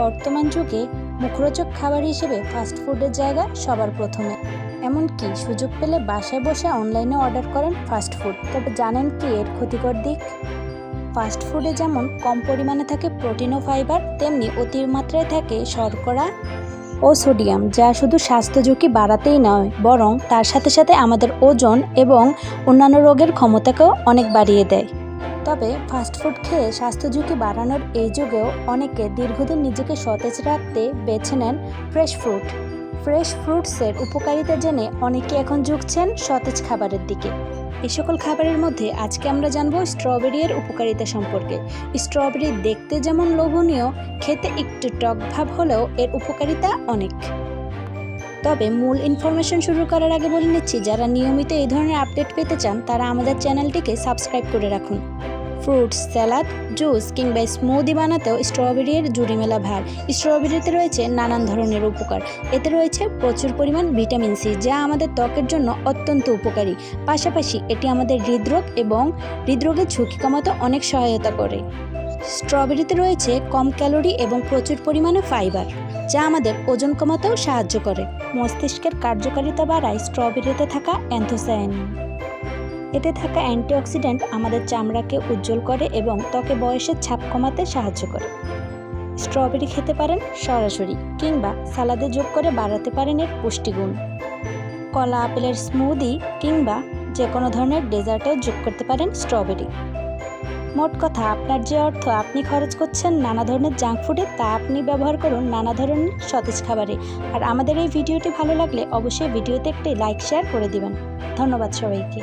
বর্তমান যুগে মুখরোচক খাবার হিসেবে ফাস্ট ফুডের জায়গা সবার প্রথমে। এমনকি সুযোগ পেলে বাসায় বসে অনলাইনে অর্ডার করেন ফাস্ট ফুড তবে জানেন কি এর ক্ষতিকর দিক? ফাস্ট ফুডে যেমন কম পরিমাণে থাকে প্রোটিন ও ফাইবার তেমনি অতিমাত্রায় থাকে শর্করা ও সোডিয়াম যা শুধু স্বাস্থ্য ঝুঁকি বাড়াতেই নয়, বরং তার সাথে সাথে আমাদের ওজন এবং অন্যান্য রোগের ক্ষমতাকেও অনেক বাড়িয়ে দেয়। তবে ফাস্টফুড খেয়ে স্বাস্থ্য ঝুঁকি বাড়ানোর এই যুগেও অনেকে দীর্ঘদিন নিজেকে সতেজ রাখতে বেছে নেন ফ্রেশ ফ্রুট। ফ্রেশ ফ্রুটসের উপকারিতা জেনে অনেকে এখন ঝুঁকছেন সতেজ খাবারের দিকে। এই সকল খাবারের মধ্যে আজকে আমরা জানব স্ট্রবেরি এর উপকারিতা সম্পর্কে। স্ট্রবেরি দেখতে যেমন লোভনীয়, খেতে একটু টক ভাব হলেও এর উপকারিতা অনেক। তবে মূল ইনফরমেশন শুরু করার আগে বলে নিচ্ছি, যারা নিয়মিত এই ধরনের আপডেট পেতে চান, তারা আমাদের চ্যানেলটিকে সাবস্ক্রাইব করে রাখুন। ফ্রুটস, স্যালাড, জুস কিংবা স্মুদি বানাতেও স্ট্রবেরির জুড়ি মেলা ভার। স্ট্রবেরিতে রয়েছে নানান ধরনের উপকার। এতে রয়েছে প্রচুর পরিমাণ ভিটামিন সি, যা আমাদের ত্বকের জন্য অত্যন্ত উপকারী। পাশাপাশি এটি আমাদের হৃদরোগ এবং হৃদরোগের ঝুঁকি কমাতে অনেক সহায়তা করে। স্ট্রবেরিতে রয়েছে কম ক্যালোরি এবং প্রচুর পরিমাণে ফাইবার, যা আমাদের ওজন কমাতেও সাহায্য করে। মস্তিষ্কের কার্যকারিতা বাড়ায় স্ট্রবেরিতে থাকা অ্যান্থোসায়ানিন এতে থাকা অ্যান্টিঅক্সিডেন্ট আমাদের চামড়াকে উজ্জ্বল করে এবং ত্বকে বয়সের ছাপ কমাতে সাহায্য করে। স্ট্রবেরি খেতে পারেন সরাসরি কিংবা সালাদে যোগ করে বাড়াতে পারেন এর পুষ্টিগুণ। কলা, আপেলের স্মুদি কিংবা যে কোনো ধরনের ডেজার্টেও যোগ করতে পারেন স্ট্রবেরি। মোট কথা, আপনার যে অর্থ আপনি খরচ করছেন নানা ধরনের জাঙ্ক ফুডে, তা আপনি ব্যবহার করুন নানা ধরনের সতেজ খাবারে। আর আমাদের এই ভিডিওটি ভালো লাগলে অবশ্যই ভিডিওতে একটি লাইক, শেয়ার করে দিবেন। ধন্যবাদ সবাইকে।